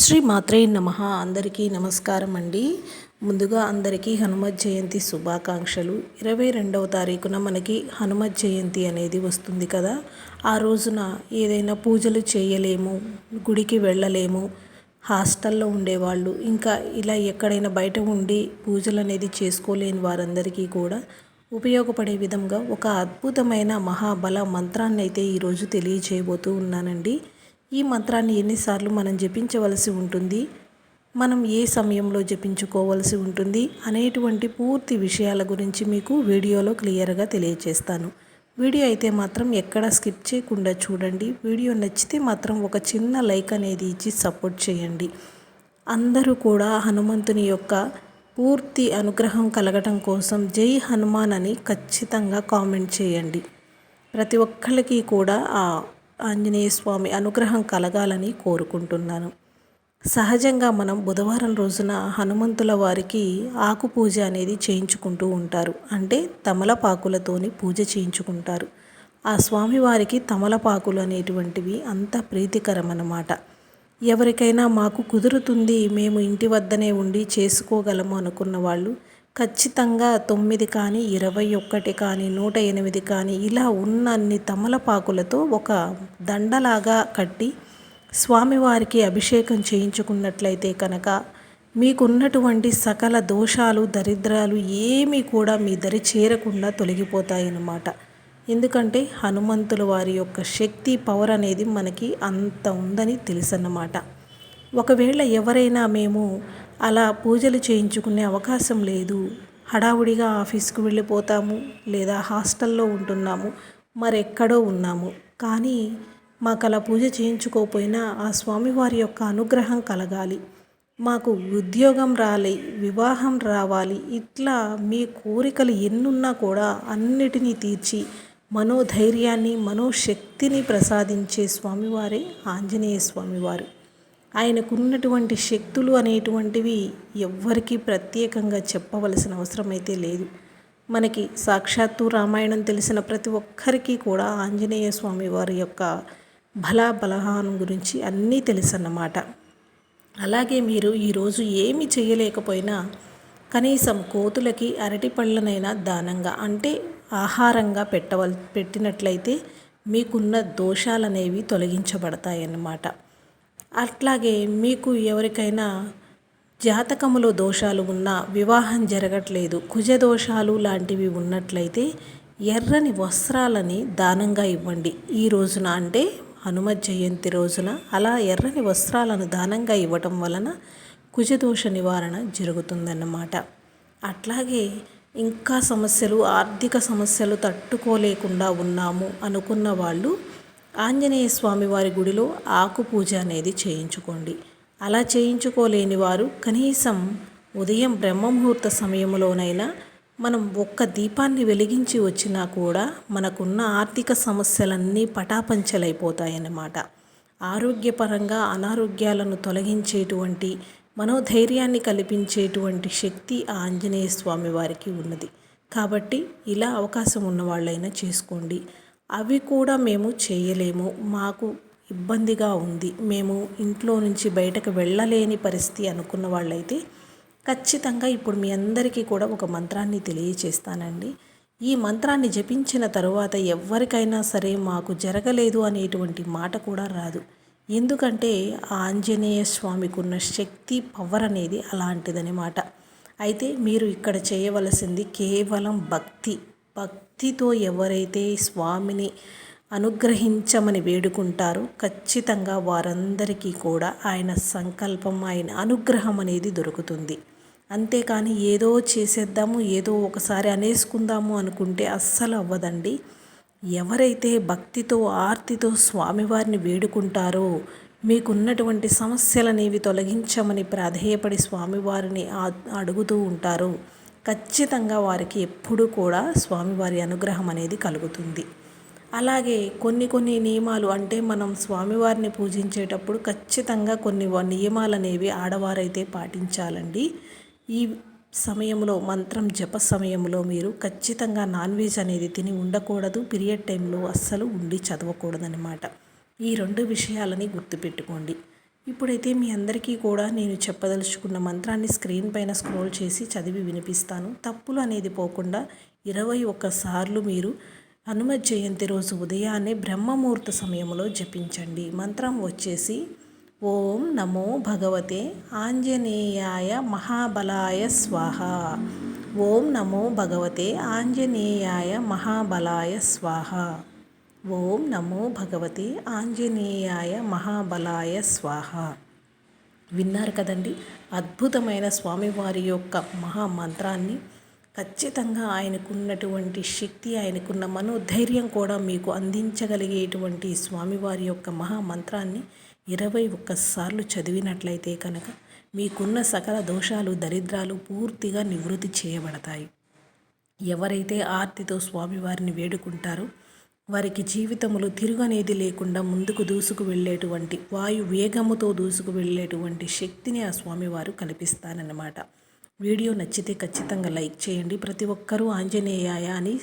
శ్రీ మాత్రే నమ. అందరికీ నమస్కారం అండి. ముందుగా అందరికీ హనుమత్ జయంతి శుభాకాంక్షలు. ఇరవై రెండవ తారీఖున మనకి హనుమత్ జయంతి అనేది వస్తుంది కదా. ఆ రోజున ఏదైనా పూజలు చేయలేము గుడికి వెళ్ళలేము హాస్టల్లో ఉండేవాళ్ళు ఇంకా ఇలా ఎక్కడైనా బయట ఉండి పూజలు అనేది చేసుకోలేని వారందరికీ కూడా ఉపయోగపడే విధంగా ఒక అద్భుతమైన మహాబల మంత్రాన్ని అయితే ఈరోజు తెలియజేయబోతూ ఉన్నానండి. ఈ మంత్రాన్ని ఎన్నిసార్లు మనం జపించవలసి ఉంటుంది? మనం ఏ సమయంలో జపించుకోవలసి ఉంటుంది? అనేటువంటి పూర్తి విషయాల గురించి మీకు వీడియోలో క్లియర్గా తెలియచేస్తాను. వీడియో అయితే మాత్రం ఎక్కడ స్కిప్ చేయకుండా చూడండి. వీడియో నచ్చితే మాత్రం ఒక చిన్న లైక్ అనేది ఇచ్చి సపోర్ట్ చేయండి. అందరూ కూడా హనుమంతుని యొక్క పూర్తి అనుగ్రహం కలగటం కోసం జై హనుమాన్ అని ఖచ్చితంగా కామెంట్ చేయండి. ప్రతి ఒక్కరికి కూడా ఆ ఆంజనేయ స్వామి అనుగ్రహం కలగాలని కోరుకుంటున్నాను. సహజంగా మనం బుధవారం రోజున హనుమంతుల వారికి ఆకు పూజ అనేది చేయించుకుంటూ ఉంటారు. అంటే తమలపాకులతోని పూజ చేయించుకుంటారు. ఆ స్వామివారికి తమలపాకులు అనేటువంటివి అంత ప్రీతికరం అన్నమాట ఎవరికైనా మాకు కుదురుతుంది మేము ఇంటి వద్దనే ఉండి చేసుకోగలము అనుకున్న వాళ్ళు ఖచ్చితంగా తొమ్మిది కానీ ఇరవై ఒక్కటి కానీ నూట ఎనిమిది కానీ ఇలా ఉన్నన్ని తమలపాకులతో ఒక దండలాగా కట్టి స్వామివారికి అభిషేకం చేయించుకున్నట్లయితే కనుక మీకున్నటువంటి సకల దోషాలు దరిద్రాలు ఏమీ కూడా మీ దరి చేరకుండా తొలగిపోతాయన్నమాట. ఎందుకంటే హనుమంతుల వారి యొక్క శక్తి పవర్ అనేది మనకి అంత ఉందని తెలుసన్నమాట. ఒకవేళ ఎవరైనా మేము అలా పూజలు చేయించుకునే అవకాశం లేదు. హడావుడిగా ఆఫీస్కి వెళ్ళిపోతాము లేదా హాస్టల్లో ఉంటున్నాము మరెక్కడో ఉన్నాము. కానీ మాకు అలా పూజ చేయించుకోకపోయినా ఆ స్వామివారి యొక్క అనుగ్రహం కలగాలి. మాకు ఉద్యోగం రాలి వివాహం రావాలి ఇట్లా మీ కోరికలు ఎన్నున్నా కూడా అన్నిటినీ తీర్చి మనోధైర్యాన్ని మనోశక్తిని ప్రసాదించే స్వామివారే ఆంజనేయ స్వామివారు. ఆయనకున్నటువంటి శక్తులు అనేటువంటివి ఎవ్వరికీ ప్రత్యేకంగా చెప్పవలసిన అవసరం అయితే లేదు. మనకి సాక్షాత్తు రామాయణం తెలిసిన ప్రతి ఒక్కరికి కూడా ఆంజనేయ స్వామి వారి యొక్క బలా బలహానం గురించి అన్నీ తెలుసన్నమాట. అలాగే మీరు ఈరోజు ఏమి చేయలేకపోయినా కనీసం కోతులకి అరటి పళ్ళనైనా దానంగా అంటే ఆహారంగా పెట్టవల్ పెట్టినట్లయితే మీకున్న దోషాలనేవి తొలగించబడతాయన్నమాట. అట్లాగే మీకు ఎవరికైనా జాతకములో దోషాలు ఉన్నా వివాహం జరగట్లేదు కుజ దోషాలు లాంటివి ఉన్నట్లయితే ఎర్రని వస్త్రాలని దానంగా ఇవ్వండి. ఈ రోజున అంటే హనుమ జయంతి రోజున అలా ఎర్రని వస్త్రాలను దానంగా ఇవ్వటం వలన కుజదోష నివారణ జరుగుతుందన్నమాట. అట్లాగే ఇంకా సమస్యలు ఆర్థిక సమస్యలు తట్టుకోలేకుండా ఉన్నాము అనుకున్న వాళ్ళు ఆంజనేయ స్వామి వారి గుడిలో ఆకు పూజ అనేది చేయించుకోండి. అలా చేయించుకోలేని వారు కనీసం ఉదయం బ్రహ్మముహూర్త సమయంలోనైనా మనం ఒక్క దీపాన్ని వెలిగించి వచ్చినా కూడా మనకున్న ఆర్థిక సమస్యలన్నీ పటాపంచలైపోతాయన్నమాట. ఆరోగ్యపరంగా అనారోగ్యాలను తొలగించేటువంటి మనోధైర్యాన్ని కల్పించేటువంటి శక్తి ఆ ఆంజనేయ స్వామి వారికి ఉన్నది. కాబట్టి ఇలా అవకాశం ఉన్న వాళ్ళైనా చేసుకోండి. అవి కూడా మేము చేయలేము. మాకు ఇబ్బందిగా ఉంది. మేము ఇంట్లో నుంచి బయటకు వెళ్ళలేని పరిస్థితి అనుకున్న వాళ్ళైతే ఖచ్చితంగా ఇప్పుడు మీ అందరికీ కూడా ఒక మంత్రాన్ని తెలియచేస్తానండి. ఈ మంత్రాన్ని జపించిన తరువాత ఎవరికైనా సరే మాకు జరగలేదు అనేటువంటి మాట కూడా రాదు. ఎందుకంటే ఆంజనేయ స్వామికి ఉన్న శక్తి పవర్ అనేది అలాంటిదనమాట అయితే మీరు ఇక్కడ చేయవలసింది కేవలం భక్తి. భక్తితో ఎవరైతే స్వామిని అనుగ్రహించమని వేడుకుంటారో ఖచ్చితంగా వారందరికీ కూడా ఆయన సంకల్పం ఆయన అనుగ్రహం అనేది దొరుకుతుంది. అంతేకాని ఏదో చేసేద్దాము ఏదో ఒకసారి అనేసుకుందాము అనుకుంటే అస్సలు అవ్వదండి. ఎవరైతే భక్తితో ఆర్తితో స్వామివారిని వేడుకుంటారో మీకున్నటువంటి సమస్యలనేవి తొలగించమని ప్రాధేయపడి స్వామివారిని అడుగుతూ ఉంటారు ఖచ్చితంగా వారికి ఎప్పుడూ కూడా స్వామివారి అనుగ్రహం అనేది కలుగుతుంది. అలాగే కొన్ని కొన్ని నియమాలు అంటే మనం స్వామివారిని పూజించేటప్పుడు ఖచ్చితంగా కొన్ని నియమాలు అనేవి ఆడవారైతే పాటించాలండి. ఈ సమయంలో మంత్రం జప సమయంలో మీరు ఖచ్చితంగా నాన్ వెజ్ అనేది తిని ఉండకూడదు. పీరియడ్ టైంలో అస్సలు ఉండి చదవకూడదనమాట ఈ రెండు విషయాలని గుర్తుపెట్టుకోండి. ఇప్పుడైతే మీ అందరికీ కూడా నేను చెప్పదలుచుకున్న మంత్రాన్ని స్క్రీన్ పైన స్క్రోల్ చేసి చదివి వినిపిస్తాను. తప్పులు అనేది పోకుండా ఇరవై ఒక్కసార్లు మీరు హనుమ జయంతి రోజు ఉదయాన్నే బ్రహ్మముహూర్త సమయంలో జపించండి. మంత్రం వచ్చేసి ఓం నమో భగవతే ఆంజనేయాయ మహాబలాయ స్వాహ. ఓం నమో భగవతే ఆంజనేయాయ మహాబలాయ స్వాహ. ఓం నమో భగవతి ఆంజనేయాయ మహాబలాయ స్వాహ. విన్నారు కదండి? అద్భుతమైన స్వామివారి యొక్క మహామంత్రాన్ని. ఖచ్చితంగా ఆయనకున్నటువంటి శక్తి ఆయనకున్న మనోధైర్యం కూడా మీకు అందించగలిగేటువంటి స్వామివారి యొక్క మహామంత్రాన్ని ఇరవై ఒక్కసార్లు చదివినట్లయితే కనుక మీకున్న సకల దోషాలు దరిద్రాలు పూర్తిగా నివృత్తి చేయబడతాయి. ఎవరైతే ఆర్తితో స్వామివారిని వేడుకుంటారో వారికి జీవితములో తిరుగనేది లేకుండా ముందుకు దూసుకు వెళ్ళేటువంటి వాయు వేగముతో దూసుకు వెళ్ళేటువంటి శక్తిని ఆ స్వామివారు కల్పిస్తారన్నమాట. వీడియో నచ్చితే ఖచ్చితంగా లైక్ చేయండి. ప్రతి ఒక్కరూ ఆంజనేయాయ అని